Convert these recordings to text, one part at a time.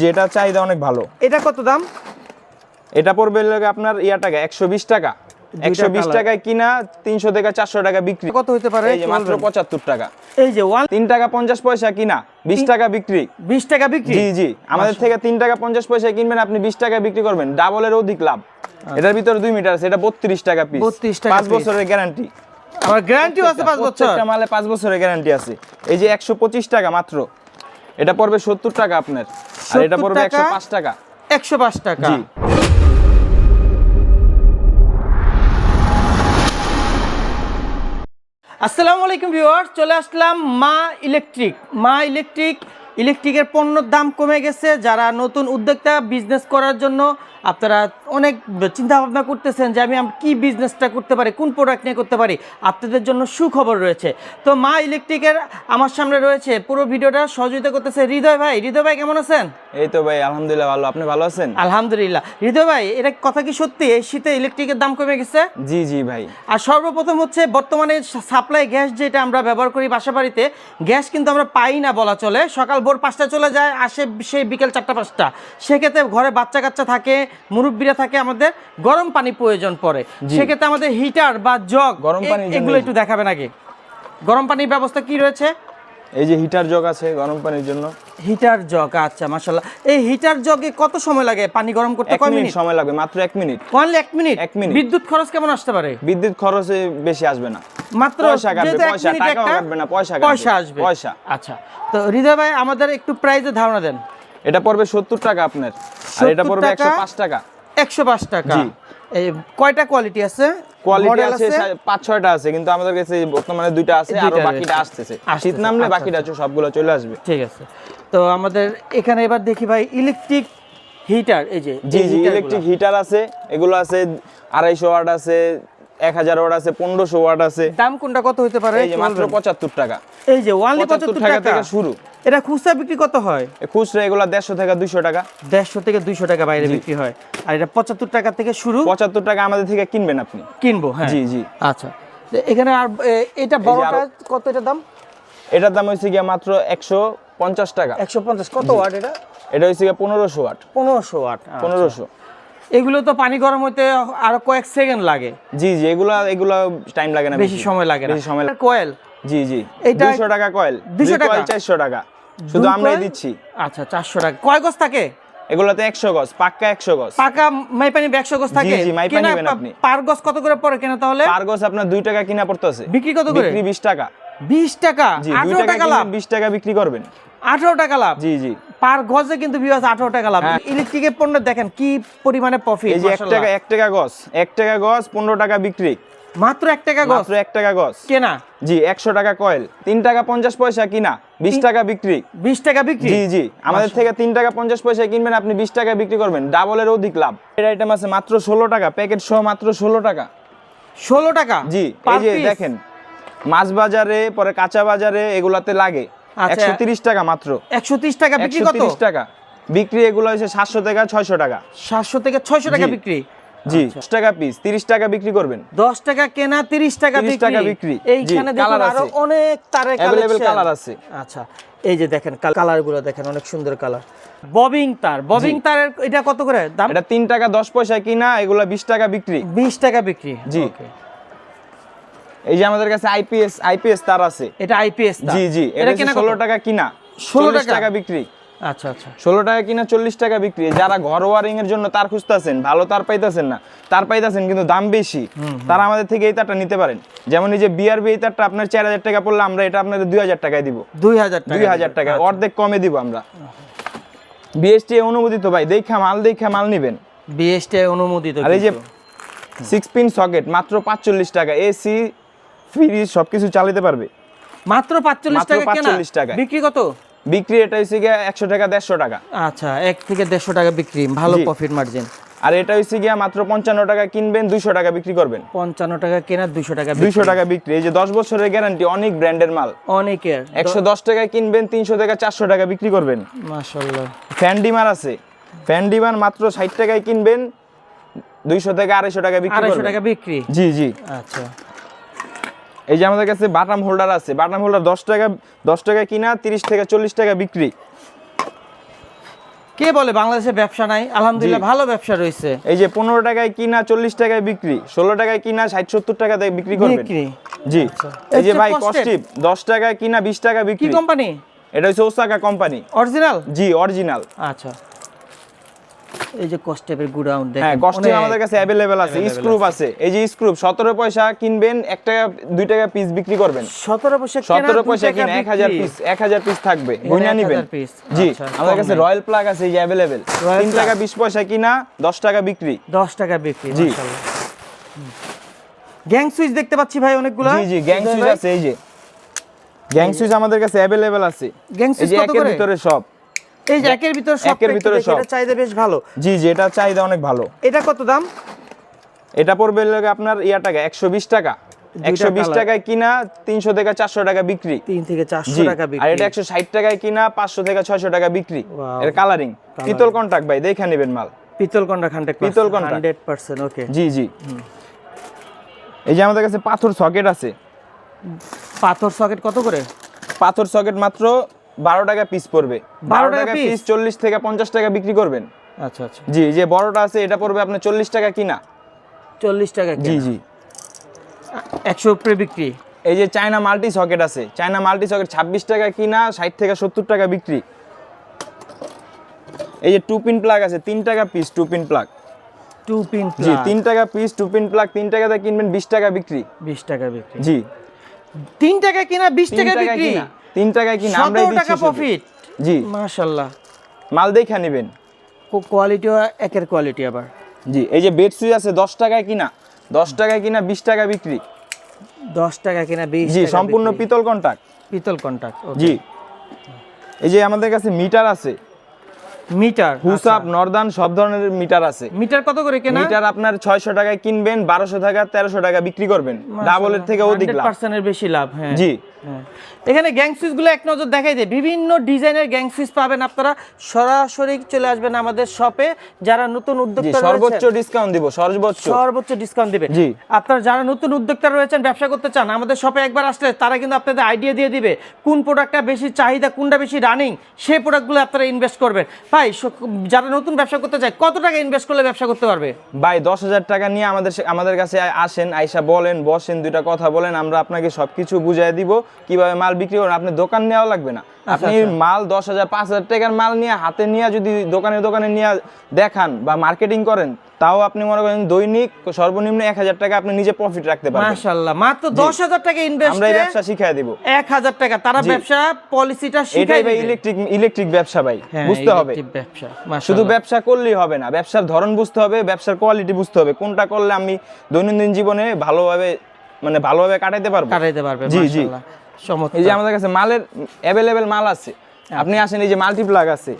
যে এটা চাহিদা অনেক ভালো। এটা কত দাম? এটা পড়বে লাগে আপনার ইয়া টাকা একশো বিশ টাকা। একশো বিশ। টাকায় কিনা তিনশো থেকে চারশো টাকা বিক্রি। কত হতে পারে? এই মাত্র পঁচাত্তর টাকা। এই যে ওয়ান তিন টাকা পঞ্চাশ পয়সা কিনা বিশ টাকা বিক্রি। বিশ টাকা বিক্রি? জি জি। আমাদের থেকে তিন টাকা পঞ্চাশ পয়সায় কিনবেন আপনি বিশ টাকা বিক্রি করবেন। ডাবলের অধিক লাভ। এটার ভিতরে দুই মিটার আছে এটা বত্রিশ টাকা পিস 32 টাকা পাঁচ বছরের গ্যারান্টি আমার গ্যারান্টিও আছে পাঁচ বছর। মালে পাঁচ বছরের গ্যারান্টি আছে। এই যে একশো পঁচিশ টাকা মাত্র। এটা পড়বে সত্তর টাকা আপনার। আর এটা পড়বে একশো পাঁচ টাকা। একশো পাঁচ টাকা। আসসালামু আলাইকুম ভিউয়ার চলে আসলাম মা ইলেকট্রিক। মা ইলেকট্রিক ইলেকট্রিকের পণ্যর দাম কমে গেছে। যারা নতুন উদ্যোক্তা বিজনেস করার জন্য আপনারা অনেক চিন্তা ভাবনা করতেছেন যে আমি কি বিজনেসটা করতে পারি কোন প্রোডাক্ট নিয়ে করতে পারি আপনাদের জন্য সুখবর রয়েছে। তো মা ইলেকট্রিকের আমার সামনে রয়েছে পুরো ভিডিওটা সহযোগিতা করতেছে হৃদয় ভাই। হৃদয় ভাই কেমন আছেন? এই তো ভাই আলহামদুলিল্লাহ ভালো। আপনি ভালো আছেন? আলহামদুলিল্লাহ। হৃদয় ভাই এটা কথা কি সত্যি? এই শীতে ইলেকট্রিকের দাম কমে গেছে? জি জি ভাই। আর সর্বপ্রথম হচ্ছে বর্তমানে সাপ্লাই গ্যাস যেটা আমরা ব্যবহার করি বাসা বাড়িতে গ্যাস কিন্তু আমরা পাই না বলা চলে। সকাল ভোর পাঁচটা চলে যায় আসে সেই বিকেল চারটা পাঁচটা। সেক্ষেত্রে ঘরে বাচ্চা কাচ্চা থাকে মুরব্বীরা থাকে আমাদের গরম পানি প্রয়োজন পড়ে। সেক্ষেত্রে আমাদের হিটার বা জগ গরম জন্য এগুলো একটু দেখাবেন আগে। গরম পানির ব্যবস্থা কি রয়েছে? এই যে হিটার জগ আছে গরম পানির জন্য। হিটার জগ আচ্ছা মাশাল্লাহ এই হিটার জগে কত সময় লাগে পানি গরম করতে? কয় মিনিট সময় লাগবে মাত্র এক মিনিট। অনলি এক মিনিট? এক মিনিট। বিদ্যুৎ খরচ কেমন আসতে পারে? বিদ্যুৎ খরচে বেশি আসবে না। মাত্র পয়সা কাটবে, পয়সা, টাকাও কাটবে না, পয়সা কাটবে। পয়সা আসবে। পয়সা। আচ্ছা তো হৃদয় ভাই আমাদের একটু প্রাইজের ধারণা দেন। এটা পড়বে সত্তর টাকা আপনার আর এটা পড়বে টাকা? একশো পাঁচ টাকা। একশো পাঁচ টাকা। এই কয়টা কোয়ালিটি আছে? কোয়ালিটি আছে পাঁচ ছয়টা আছে কিন্তু আমাদের কাছে বর্তমানে দুইটা আছে আরও। বাকিটা আসতেছে। শীত নামলে আচ্ছা, বাকিটা সবগুলো চলে আসবে। ঠিক আছে। তো আমাদের এখানে এবার দেখি ভাই ইলেকট্রিক হিটার এই যে জি জি ইলেকট্রিক হিটার আছে এগুলো আছে আড়াইশো ওয়াট আছে এক হাজার ওয়াট আছে পনেরোশো ওয়াট আছে। দাম কোনটা কত হতে পারে? এই যে মাত্র? পঁচাত্তর টাকা। এই যে ওয়ানলি 75 পঁচাত্তর টাকা। থেকে শুরু। এটা খুচরা বিক্রি কত হয়? খুচরা এগুলো দেড়শো থেকে দুইশো টাকা। দেড়শো থেকে দুইশো টাকা বাইরে বিক্রি হয়। আর এটা পঁচাত্তর টাকা থেকে শুরু? পঁচাত্তর টাকা আমাদের থেকে কিনবেন আপনি। কিনবো হ্যাঁ। জি জি। আচ্ছা। তো এখানে আর এটা বড়টা কত এটা দাম? এটার দাম হয়েছে গিয়ে মাত্র একশো পঞ্চাশ টাকা। একশো পঞ্চাশ। কত ওয়াট এটা? এটা হয়েছে গিয়ে পনেরোশো ওয়াট। পনেরোশো ওয়াট পনেরোশো। এগুলো তো পানি গরম হতে আরও কয়েক সেকেন্ড লাগে। জি জি এগুলা এগুলা টাইম লাগে না বেশি সময় লাগে না। বেশি সময় লাগে। কয়েল? জি জি। এটা- দুইশো টাকা কয়েল। 200 টাকা? চারশো টাকা। শুধু আমরাই দিচ্ছি। আচ্ছা চারশো টাকা। কয় গজ থাকে? এগুলাতে একশো গজ পাক্কা একশো গজ। পাকা মাইপানি একশো গজ থাকে? জি, মাইপানি নেবেন আপনি। পার গজ কত করে পড়ে কেনা তাহলে? পার গজ আপনার দুই টাকা কিনা পড়তেছে। বিক্রি কত করে? বিক্রি বিশ টাকা। বিশ টাকা? জি দুই আঠারো টাকা টাকা লাভ। বিশ টাকা বিক্রি করবেন। আঠারো টাকা লাভ। জি জি। পার গজে কিন্তু বিয়াস আঠারো টাকা লাভ। হ্যাঁ। ইলেকট্রিকের পণ্য দেখেন কি পরিমাণে প্রফিট এই যে এক টাকা এক টাকা গজ এক টাকা গজ পনেরো টাকা বিক্রি। মাত্র এক টাকা গজ? এক টাকা গজ। কেনা? জি একশো টাকা কয়েল তিন টাকা পঞ্চাশ পয়সা কিনা বিশ টাকা বিক্রি। বিশ টাকা বিক্রি? জি জি। আমাদের থেকে তিন টাকা পঞ্চাশ পয়সা কিনবেন আপনি বিশ টাকা বিক্রি করবেন। ডাবলের অধিক লাভ। এর আইটেম আছে মাত্র ষোলো টাকা প্যাকেট সহ মাত্র ষোলো টাকা। ষোলো টাকা? জি এই যে দেখেন মাছ বাজারে পরে কাঁচা বাজারে এগুলাতে লাগে। আচ্ছা। একশো তিরিশ টাকা মাত্র। একশো তিরিশ টাকা বিক্রি কত? তিরিশ টাকা। বিক্রি এগুলো হচ্ছে সাতশো টাকা ছয়শো টাকা। সাতশো থেকে ছয়শো টাকা বিক্রি? জি আচ্ছা। দশ টাকা পিস তিরিশ টাকা বিক্রি করবেন। দশ টাকা কেনা তিরিশ টাকা 30 টাকা বিক্রি। এইখানে দেখুন আরও অনেক তারের কালেকশন। colour আছে। আচ্ছা এই যে দেখেন কালারগুলো দেখেন অনেক সুন্দর কালার। ববিং তার ববিং তারের এটা কত করে দাম? এটা তিন টাকা দশ পয়সা কিনা এগুলো বিশ টাকা বিক্রি। বিশ টাকা বিক্রি। জি। Okay. এই যে আমাদের কাছে আইপিএস আইপিএস তার আছে। এটা আইপিএস জি জি এটা কেনা ষোলো টাকা কিনা। 16 ষোলো টাকা? টাকা বিক্রি। আচ্ছা আচ্ছা। ষোলো টাকা কিনা চল্লিশ টাকা বিক্রি। যারা ঘর ওয়ারিং এর জন্য তার খুঁজতেছেন ভালো তার পাইতেছেন না তার পাইতেছেন কিন্তু দাম বেশি তারা আমাদের থেকে এই তারটা নিতে পারেন। যেমন এই যে বিআরবি এই তারটা আপনার চার হাজার টাকা পড়লে আমরা এটা আপনাদের দুই হাজার টাকায় দিব। দুই হাজার দুই হাজার টাকা আচ্ছা। অর্ধেক কমে দিব আমরা। বিএসটি অনুমোদিত ভাই দেখা মাল দেখা মাল নিবেন। বিএসটি অনুমোদিত আর এই যে সিক্স পিন সকেট মাত্র পাঁচচল্লিশ টাকা। এসি ফ্রিজ সবকিছু চালাতে পারবে। মাত্র পাঁচচল্লিশ মাত্র টাকা কেনা? 45 টাকায়। বিক্রি কত? বিক্রি এটা গিয়ে একশো টাকা দেড়শো টাকা। আচ্ছা এক থেকে দেড়শো টাকা বিক্রি ভালো প্রফিট মার্জিন আর এটা গিয়া মাত্র পঞ্চান্ন টাকা কিনবেন টাকা বিক্রি করবেন। পঞ্চান্ন টাকা কেনা দুইশো টাকা টাকা বিক্রি এই যে দশ বছরের গ্যারান্টি অনেক ব্র্যান্ডের মাল। অনেকের। একশো দশ টাকায় কিনবেন তিনশো টাকা চারশো টাকা বিক্রি করবেন। মাশাল্লাহ ফ্যান ডিমার আছে। ফ্যান ডিমার মাত্র ষাট টাকায় কিনবেন দুইশো থেকে আড়াইশো টাকা বিক্রি টাকা বিক্রি? জি জি। আচ্ছা। এই যে আমাদের কাছে বাটাম হোল্ডার আছে বাটাম হোল্ডার দশ টাকা দশ টাকা কিনা তিরিশ থেকে চল্লিশ টাকা বিক্রি। কে বলে বাংলাদেশে ব্যবসা নাই? আলহামদুলিল্লাহ ভালো ব্যবসা রয়েছে। এই যে পনেরো টাকায় কিনা চল্লিশ টাকায় বিক্রি ষোলো টাকায় কিনা ষাট সত্তর টাকা দিয়ে বিক্রি করবেন। জি। এই যে ভাই কস্টিপ দশ টাকায় কিনা বিশ টাকা বিক্রি। কোম্পানি এটা হচ্ছে ওসাকা কোম্পানি অরিজিনাল জি অরিজিনাল আচ্ছা। এই যে কস্টেপের গুডাউন দেখেন হ্যাঁ অনেক- আমাদের কাছে অ্যাভেলেবেল আছে স্ক্রুপ আছে। এই যে স্ক্রুপ সতেরো পয়সা কিনবেন এক টাকা দুই টাকা পিস বিক্রি করবেন। 17 পয়সা কেনা, সতেরো দুই পয়সা টাকা কিনে এক হাজার বিক্রি। পিস এক হাজার পিস থাকবে 1000 নিবেন। জি আচ্ছা, আমাদের কাছে রয়্যাল প্লাগ আছে এই যে তিন plug। টাকা বিশ পয়সা কিনা দশ টাকা বিক্রি। 10 টাকা বিক্রি জি। গ্যাং সুইচ দেখতে পাচ্ছি ভাই অনেকগুলো। জি জি গ্যাং সুইচ আছে এই যে। গ্যাং সুইচ আমাদের কাছে অ্যাভেলেবেল আছে। গ্যাং সুইচ কত করে? ভিতরে সব। এই যে একের ভিতর সব একের ভিতরে সব। এটা বেশ ভালো। জি জি এটা চাহিদা অনেক ভালো। এটা কত দাম? এটা পড়বে লাগে আপনার ইয়া টাকা একশো বিশ টাকা। একশো বিশ colour। টাকায় কিনা তিনশো থেকে চারশো টাকা বিক্রি। 3 থেকে 400 জি টাকা আর এটা একশো ষাট টাকায় কিনা পাঁচশো থেকে ছয়শো টাকা বিক্রি। এর কালারিং পিতল কন্টাক্ট ভাই দেখে নেবেন মাল। পিতল কন্ডা খান্ডে পিতল কন্ডা। 100% ওকে। জি জি। এই যে আমাদের কাছে পাথর সকেট আছে। পাথর সকেট কত করে? পাথর সকেট মাত্র বারো টাকা পিস পড়বে। বারো টাকা পিস চল্লিশ থেকে পঞ্চাশ টাকা বিক্রি করবেন। আচ্ছা আচ্ছা। জি যে বড়টা আছে এটা পড়বে আপনার চল্লিশ টাকা কিনা। 40 টাকা জি জি। 100 উপরে বিক্রি। এই যে চায়না মাল্টি সকেট আছে চায়না মাল্টি সকেট ছাব্বিশ টাকা কিনা ষাট থেকে সত্তর টাকা বিক্রি। এই যে টু পিন প্লাগ আছে তিন টাকা piece two pin plug two pin জি তিন টাকা পিস টু পিন প্লাগ তিন টাকাতে কিনবেন বিশ টাকা বিক্রি। 20 টাকা বিক্রি। জি। তিন টাকা কিনা বিশ টাকা বিক্রি? তিন টাকায় কিনা আমরাই 17 দিচ্ছি টাকা প্রফিট জি। মাশাআল্লাহ মাল দেখা নেবেন। কোয়ালিটিও একের কোয়ালিটি আবার। জি এই যে বেড সুই আছে দশ টাকায় কিনা? দশ টাকায় কিনা বিশ টাকা বিক্রি? 10 টাকা কিনা 20 জি সম্পূর্ণ পিতল কন্টাক্ট পিতল কন্টাক্ট জি। এই যে আমাদের কাছে মিটার আছে। মিটার হুসাপ নর্দান সব ধরনের মিটার আছে। মিটার কত করে কেনা? মিটার আপনার ছয়শো টাকায় কিনবেন বারোশো টাকা তেরোশো টাকা বিক্রি করবেন। ডাবলের থেকে অধিক লাভ। 100% এর বেশি লাভ হ্যাঁ। জি। এখানে গ্যাং সুইচগুলো এক নজর দেখাই দেয় বিভিন্ন ডিজাইনের গ্যাং সুইচ পাবেন আপনারা। সরাসরি চলে আসবেন আমাদের শপে যারা নতুন উদ্যোক্তা সর্বোচ্চ ডিসকাউন্ট দিব সর্বোচ্চ। সর্বোচ্চ ডিসকাউন্ট দিবে। জি। আপনারা যারা নতুন উদ্যোক্তা রয়েছেন ব্যবসা করতে চান আমাদের শপে একবার আসলে তারা কিন্তু আপনাদের আইডিয়া দিয়ে দিবে। কোন প্রোডাক্টটা বেশি চাহিদা কোনটা বেশি রানিং সেই প্রোডাক্টগুলো আপনারা ইনভেস্ট করবেন। ভাই যারা নতুন ব্যবসা করতে চায় কত টাকা ইনভেস্ট করলে ব্যবসা করতে পারবে? ভাই দশ হাজার টাকা নিয়ে আমাদের আমাদের কাছে আসেন আইসা বলেন বসেন দুইটা কথা বলেন আমরা আপনাকে সবকিছু বুঝাই দিব। কীভাবে মাল বিক্রি করেন? আপনি দোকান নেওয়া লাগবে না। আপনি মাল দশ হাজার পাঁচ হাজার টাকার মাল নিয়ে হাতে নিয়ে যদি দোকানে দোকানে নিয়ে দেখান বা মার্কেটিং করেন তাও আপনি মনে করেন দৈনিক সর্বনিম্ন এক হাজার টাকা আপনি নিজে প্রফিট রাখতে পারবেন। মাশাল্লাহ মাত্র দশ হাজার টাকা আমরা এই ব্যবসা শিখাই দিব। এক হাজার টাকা। তারা ব্যবসা পলিসিটা শিখাই ভাই। ইলেকট্রিক ইলেকট্রিক ব্যবসা ভাই হ্যাঁ, বুঝতে হবে। ব্যবসা শুধু ব্যবসা করলেই হবে না ব্যবসার ধরন বুঝতে হবে ব্যবসার কোয়ালিটি বুঝতে হবে কোনটা করলে আমি দৈনন্দিন জীবনে ভালোভাবে মানে ভালোভাবে কাটাইতে পারব। কাটাইতে পারবে জি, জি। এই যে আমাদের কাছে মালের অ্যাভেলেবেল মাল আছে। আপনি আসেন এই যে মাল্টিপ্লাগ আছে।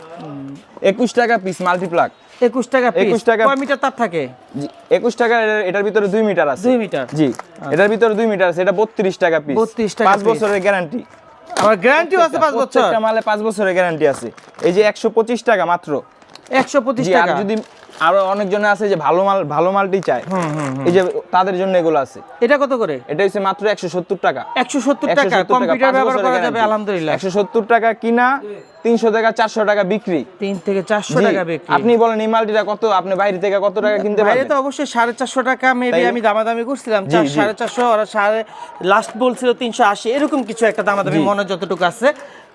একুশ টাকা পিস মাল্টিপ্লাগ একুশ টাকা 21 পিস টাকা- কয় মিটার তার থাকে? একুশ টাকা এটার- ভিতরে দুই মিটার আছে। দুই মিটার। জি এটার ভিতরে দুই মিটার আছে। এটা বত্রিশ টাকা পিস 32 টাকা পাঁচ বছরের গ্যারান্টি আমার গ্যারান্টিও আছে পাঁচ বছর। মালে পাঁচ বছরের গ্যারান্টি আছে। এই যে একশো পঁচিশ টাকা মাত্র। একশো পঁচিশ টাকা। যদি আরও অনেকজনে আছে যে ভালো মাল ভালো মালটি চায়। এই যে তাদের জন্য এগুলো আছে। এটা কত করে? এটা হচ্ছে মাত্র একশো সত্তর টাকা। একশো সত্তর টাকা। কম্পিউটার ব্যবহার করা যাবে আলহামদুলিল্লাহ। একশো সত্তর টাকা কিনা তিনশো টাকা চারশো টাকা বিক্রি। তিন থেকে চারশো জি, টাকা বিক্রি। আপনি বলেন এই মালটিটা কত? আপনি বাইরে থেকে কত টাকা কিনতে বাইরে তো অবশ্যই সাড়ে চারশো টাকা মেবি আমি দামাদামি করছিলাম। জি, চার জি। সাড়ে চারশো ওরা সাড়ে লাস্ট বলছিল তিনশো আশি এরকম কিছু একটা দামাদামি মনে যতটুকু আছে।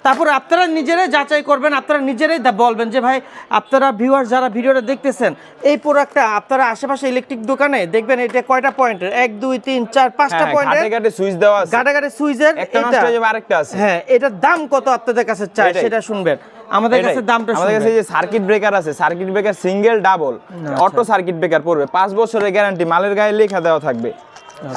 তারপর আপনারা নিজেরাই যাচাই করবেন আপনারা নিজেরাই বলবেন যে ভাই আপনারা ভিউয়ার যারা ভিডিওটা দেখতেছেন এই প্রোডাক্টটা আপনারা আশেপাশে ইলেকট্রিক দোকানে দেখবেন এটা কয়টা পয়েন্টের এক দুই তিন চার পাঁচটা হ্যাঁ পয়েন্টের ঘাটে সুইচ দেওয়া আছে। গাটা সুইচের একটা নষ্ট হয়ে যাবে আরেকটা আছে। হ্যাঁ এটার দাম কত আপনাদের কাছে চাই। সেটা শুনবেন। আমাদের কাছে দামটা আমাদের কাছে যে সার্কিট ব্রেকার আছে circuit breaker single double auto circuit breaker পড়বে। পাঁচ বছরের গ্যারান্টি মালের গায়ে লেখা দেওয়া থাকবে।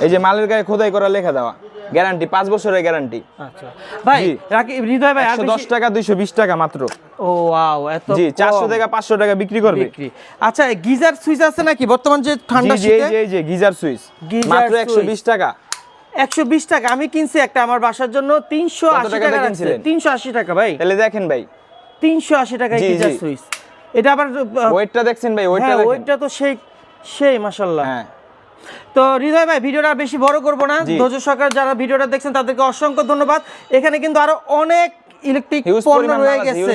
এই যে মালের গায়ে খোদাই করা লেখা দেওয়া। গ্যারান্টি পাঁচ বছরের গ্যারান্টি আচ্ছা। ভাই জি। রাকি হৃদয় ভাই একশো দশ টাকা দুইশো বিশ টাকা মাত্র। ও ওয়াও এত জি চারশো টাকা পাঁচশো টাকা বিক্রি করবে। বিক্রি। আচ্ছা গিজার সুইচ আছে নাকি? বর্তমান যে ঠান্ডা জি জি শীতে? এই যে গিজার সুইচ। মাত্র একশো বিশ টাকা। একশো বিশ টাকা। আমি কিনছি একটা আমার বাসার জন্য। তিনশো আশি টাকা? তিনশো আশি টাকা ভাই। তাহলে দেখেন ভাই। তিনশো আশি টাকায় গিজার সুইচ। এটা আবার ওয়েটটা দেখছেন ভাই ওয়েটটা হ্যাঁ ওইটা তো সেই সেই মাসাল্লাহ হ্যাঁ। তো হৃদয় ভাই ভিডিওটা বেশি বড় করব না। ধৈর্য সরকার যারা ভিডিওটা দেখছেন তাদেরকে অসংখ্য ধন্যবাদ। এখানে কিন্তু আরও অনেক ইলেকট্রিক পণ্য পরিমাণ রয়ে গেছে।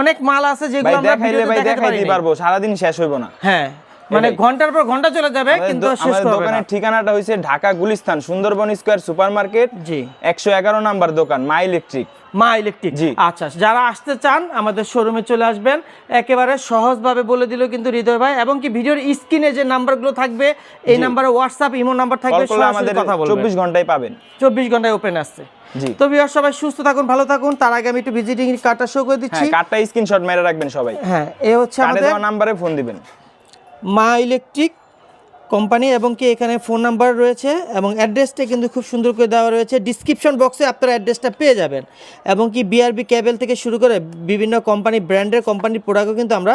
অনেক মাল আছে যেগুলো আমরা ভিডিওতে দেখাতে পারব সারা দিন পারব। সারাদিন শেষ হইব না। হ্যাঁ। মানে ঘণ্টার পর ঘণ্টা চলে যাবে কিন্তু শেষ করবে দোকানের ঠিকানাটা হয়েছে Dhaka Gulistan Sundarban square super market জি। একশো এগারো নাম্বার দোকান মা ইলেকট্রিক। মা ইলেকট্রিক। জি। আচ্ছা যারা আসতে চান আমাদের শোরুমে চলে আসবেন। একেবারে সহজভাবে বলে দিল কিন্তু হৃদয় ভাই এবং কি ভিডিওর স্ক্রিনে যে নাম্বারগুলো থাকবে এই নাম্বারে হোয়াটসআপ ইমো নাম্বার থাকবে আমাদের কথা বলবেন চব্বিশ ঘন্টায় পাবেন। চব্বিশ ঘন্টায় ওপেন আসছে। জি। তো ভিউয়ার সবাই সুস্থ থাকুন ভালো থাকুন। তার আগে আমি একটু ভিজিটিং কার্ডটা শো করে দিচ্ছি। হ্যাঁ কার্ডটা স্ক্রিনশট মেরে রাখবেন সবাই। হ্যাঁ এ হচ্ছে আমাদের নাম্বারে ফোন দিবেন। মা ইলেকট্রিক কোম্পানি এবং কি এখানে ফোন নাম্বার রয়েছে এবং অ্যাড্রেসটা কিন্তু খুব সুন্দর করে দেওয়া রয়েছে। ডিসক্রিপশন বক্সে আপনারা অ্যাড্রেসটা পেয়ে যাবেন এবং কি বিআরবি ক্যাবেল থেকে শুরু করে বিভিন্ন কোম্পানি, ব্র্যান্ডের কোম্পানির প্রোডাক্টও কিন্তু আমরা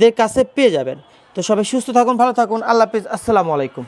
দের কাছে পেয়ে যাবেন। তো সবাই সুস্থ থাকুন, ভালো থাকুন। আল্লাহ হাফিজ। আসসালামু আলাইকুম।